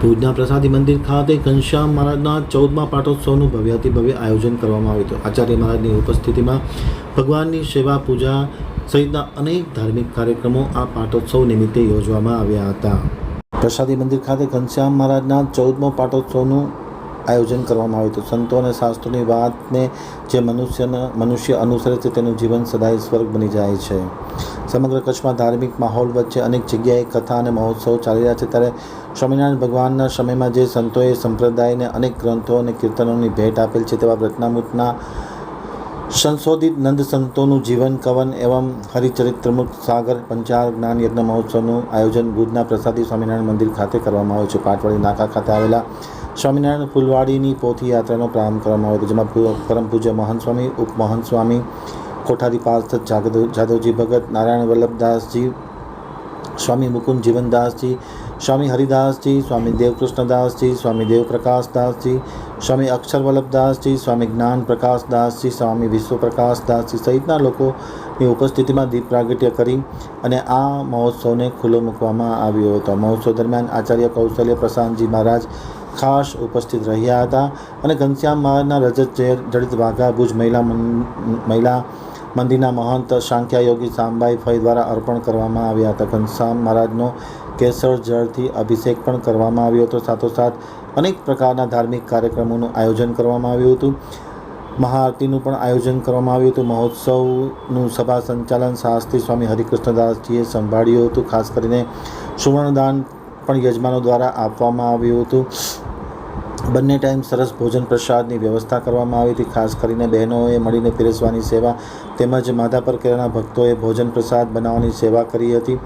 ભુજના પ્રસાદી મંદિર ખાતે ઘનશ્યામ મહારાજના ચૌદમા પાટોત્સવનું ભવ્યાતિ ભવ્ય આયોજન કરવામાં આવ્યું હતું. આચાર્ય મહારાજની ઉપસ્થિતિમાં ભગવાનની સેવા, પૂજા સહિતના અનેક ધાર્મિક કાર્યક્રમો આ પાટોત્સવ નિમિત્તે યોજવામાં આવ્યા હતા. પ્રસાદી મંદિર ખાતે ઘનશ્યામ મહારાજના ચૌદમો પાટોત્સવનું આયોજન કરવામાં આવ્યું હતું. સંતો અને શાસ્ત્રોની વાતને જે મનુષ્યના, મનુષ્ય અનુસરે છે, તેનું જીવન સદાય સ્વર્ગ બની જાય છે. સમગ્ર કચ્છમાં ધાર્મિક માહોલ વચ્ચે અનેક જગ્યાએ કથા અને મહોત્સવ ચાલી રહ્યા છે. ત્યારે સ્વામિનારાયણ ભગવાનના સમયમાં જે સંતોએ સંપ્રદાયને અનેક ગ્રંથો અને કીર્તનોની ભેટ આપેલ છે, તેવા રત્નામૃતના સંશોધિત નંદ સંતોનું જીવન કવન એવં હરિચરિત્રમૃત સાગર પંચાર જ્ઞાન યજ્ઞ મહોત્સવનું આયોજન ભુજના પ્રસાદી સ્વામિનારાયણ મંદિર ખાતે કરવામાં આવ્યું છે. પાટવાડી નાકા ખાતે આવેલા સ્વામિનારાયણ ફૂલવાડીની પોથી યાત્રાનો પ્રારંભ કરવામાં આવ્યો જેમાં પરમ પૂજ્ય મહંત સ્વામી, ઉપમહંત સ્વામી, કોઠારી પાર્ષદ જાદવજી ભગત, નારાયણ વલ્લભદાસજી, સ્વામી મુકુંદ જીવનદાસજી, સ્વામી હરિદાસજી, સ્વામી દેવકૃષ્ણદાસજી, સ્વામી દેવપ્રકાશદાસજી, સ્વામી અક્ષર વલ્લભદાસજી, સ્વામી જ્ઞાન પ્રકાશદાસજી, સ્વામી વિશ્વપ્રકાશદાસજી સહિતના લોકોની ઉપસ્થિતિમાં દીપ પ્રાગટ્ય કરી અને આ મહોત્સવને ખુલ્લો મૂકવામાં આવ્યો હતો. મહોત્સવ દરમિયાન આચાર્ય કૌશલ્ય પ્રશાંતજી મહારાજ ખાસ ઉપસ્થિત રહ્યા હતા અને ઘનશ્યામ મહારાજના રજત જય- જડિત વાઘા, ભુજ મહિલા મહિલા મંદિરના મહંત સાંખ્યાયોગી યોગી ફય દ્વારા અર્પણ કરવામાં આવ્યા હતા. ઘનશ્યામ મહારાજનો કેસર જળથી અભિષેક પણ કરવામાં આવ્યો હતો. સાથોસાથ અનેક પ્રકારના ધાર્મિક કાર્યક્રમોનું આયોજન કરવામાં આવ્યું હતું. મહાઆરતીનું પણ આયોજન કરવામાં આવ્યું હતું. મહોત્સવનું સભા સંચાલન શાસ્ત્રી સ્વામી હરિકૃષ્ણદાસજીએ સંભાળ્યું હતું. ખાસ કરીને સુવર્ણદાન પણ યજમાનો દ્વારા આપવામાં આવ્યું હતું. બંને ટાઈમ સરસ ભોજન પ્રસાદની વ્યવસ્થા કરવામાં આવી હતી. ખાસ કરીને બહેનોએ મળીને પીરસવાની સેવા તેમજ માધા પર કેરાના ભક્તોએ ભોજન પ્રસાદ બનાવવાની સેવા કરી હતી.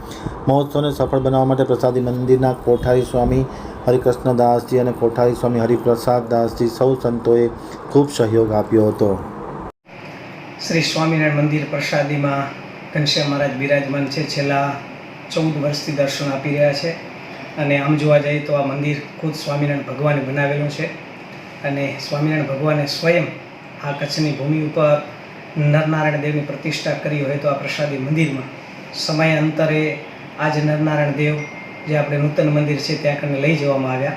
મહોત્સવને સફળ બનાવવા માટે પ્રસાદી મંદિરના કોઠારી સ્વામી હરિકૃષ્ણદાસજી અને કોઠારી સ્વામી હરિપ્રસાદ દાસજી સૌ સંતોએ ખૂબ સહયોગ આપ્યો હતો. શ્રી સ્વામિનારાયણ મંદિર પ્રસાદીમાં ઘનશ્યામ મહારાજ બિરાજમાન છે. છેલ્લા ચૌદ વર્ષથી દર્શન આપી રહ્યા છે. અને આમ જોવા જઈએ તો આ મંદિર ખુદ સ્વામિનારાયણ ભગવાને બનાવેલું છે. અને સ્વામિનારાયણ ભગવાને સ્વયં આ કચ્છની ભૂમિ ઉપર નરનારાયણ દેવની પ્રતિષ્ઠા કરી હોય તો આ પ્રસાદી મંદિરમાં સમયાંતરે આજ નરનારાયણ દેવ જે આપણે નૂતન મંદિર છે ત્યાં કને લઈ જવામાં આવ્યા.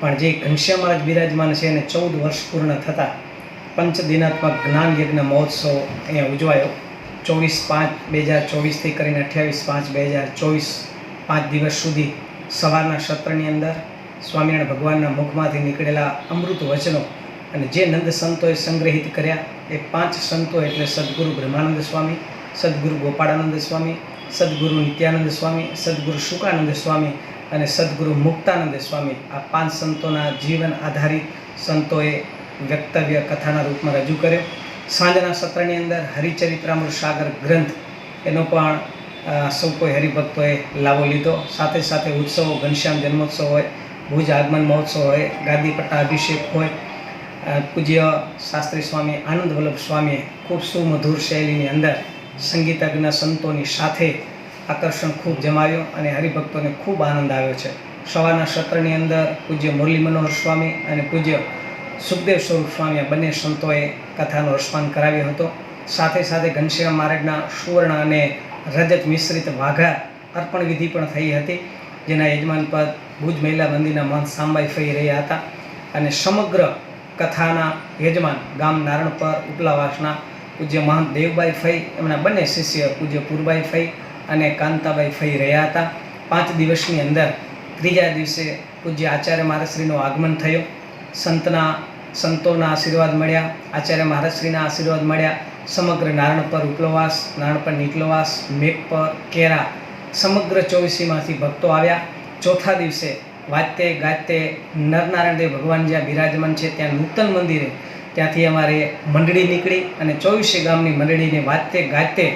પણ જે ઘનશ્યામ મહારાજ બિરાજમાન છે એને ચૌદ વર્ષ પૂર્ણ થતાં પંચદિનાત્મક જ્ઞાન યજ્ઞ મહોત્સવ અહીંયા ઉજવાયો. ચોવીસ પાંચ બે હજાર ચોવીસથી કરીને અઠ્યાવીસ પાંચ બે હજાર ચોવીસ પાંચ દિવસ સુધી સવારના સત્રની અંદર સ્વામિનારાયણ ભગવાનના મુખમાંથી નીકળેલા અમૃત વચનો અને જે નંદ સંતોએ સંગ્રહિત કર્યા, એ પાંચ સંતો એટલે સદગુરુ બ્રહ્માનંદ સ્વામી, સદગુરુ ગોપાળાનંદ સ્વામી, સદગુરુ નિત્યાનંદ સ્વામી, સદગુરુ શુકાનંદ સ્વામી અને સદગુરુ મુક્તાનંદ સ્વામી આ પાંચ સંતોના જીવન આધારિત સંતોએ વ્યક્તવ્ય કથાના રૂપમાં રજૂ કર્યો. સાંજના સત્રની અંદર હરિચરિત્રામૃત સાગર ગ્રંથ, એનો પણ સૌ કોઈ હરિભક્તોએ લાવો લીધો. સાથે સાથે ઉત્સવો, ઘનશ્યામ જન્મોત્સવ હોય, ભુજ આગમન મહોત્સવ હોય, ગાદી પટ્ટા અભિષેક હોય પૂજ્ય શાસ્ત્રી સ્વામી, આનંદ વલ્લભ સ્વામીએ ખૂબ સુમધુર શૈલીની અંદર સંગીતજ્ઞ સંતોની સાથે આકર્ષણ ખૂબ જમાવ્યું અને હરિભક્તોને ખૂબ આનંદ આવ્યો છે. સવારના સત્રની અંદર પૂજ્ય મુરલી મનોહર સ્વામી અને પૂજ્ય સુખદેવ સ્વરૂપ સ્વામી બંને સંતોએ કથાનો રસપાન કરાવ્યો હતો. સાથે સાથે ઘનશ્યામ મહારાજના સુવર્ણ અને રજત મિશ્રિત વાઘા અર્પણ વિધિ પણ થઈ હતી, જેના યજમાન પદ ભુજ મહિલા મંદિરના મહંત સાંબાઈ ફઈ રહ્યા હતા. અને સમગ્ર કથાના યજમાન ગામ નારણપર ઉપલાવાસના પૂજ્ય મહંત દેવબાઈ ફઈ, એમના બંને શિષ્ય પૂજ્ય પુરબાઈ ફઈ અને કાંતાબાઈ ફઈ રહ્યા હતા. પાંચ દિવસની અંદર ત્રીજા દિવસે પૂજ્ય આચાર્ય મહારાજશ્રીનું આગમન થયું. સંતના સંતોના આશીર્વાદ મળ્યા, આચાર્ય મહારાજશ્રીના આશીર્વાદ મળ્યા સમગ્ર નારણ પર ઉપલવાસ નારણ પર નીકલવાસ મેઘ પર કેરા, સમગ્ર ચોવીસીમાંથી ભક્તો આવ્યા. ચોથા દિવસે વાતે ગાતે નરનારાયણ દેવ ભગવાન જ્યાં બિરાજમાન છે, ત્યાં નૂતન મંદિરે ત્યાંથી અમારે મંડળી નીકળી અને ચોવીસે ગામની મંડળીને વાતે ગાતે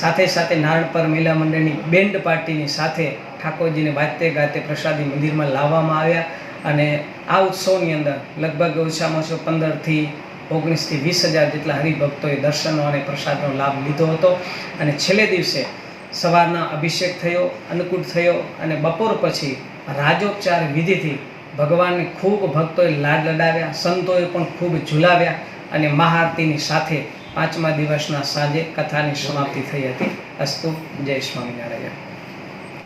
સાથે સાથે નારણપર મેલા મંડળની બેન્ડ પાર્ટીની સાથે ઠાકોરજીને વાતે ગાતે પ્રસાદી મંદિરમાં લાવવામાં આવ્યા. અને આ ઉત્સવની અંદર લગભગ ઓછામાં ઓછો પંદરથી ઓગણીસથી વીસ હજાર જેટલા હરિભક્તોએ દર્શનો અને પ્રસાદનો લાભ લીધો હતો. અને છેલ્લે દિવસે સવારના અભિષેક થયો, અન્નકૂટ થયો અને બપોર પછી રાજોપચાર વિધિથી ભગવાનને ખૂબ ભક્તોએ લાડ લડાવ્યા, સંતોએ પણ ખૂબ ઝુલાવ્યા અને મહાઆરતીની સાથે પાંચમા દિવસના સાંજે કથાની સમાપ્તિ થઈ હતી. અસ્તુ, જય સ્વામિનારાયણ.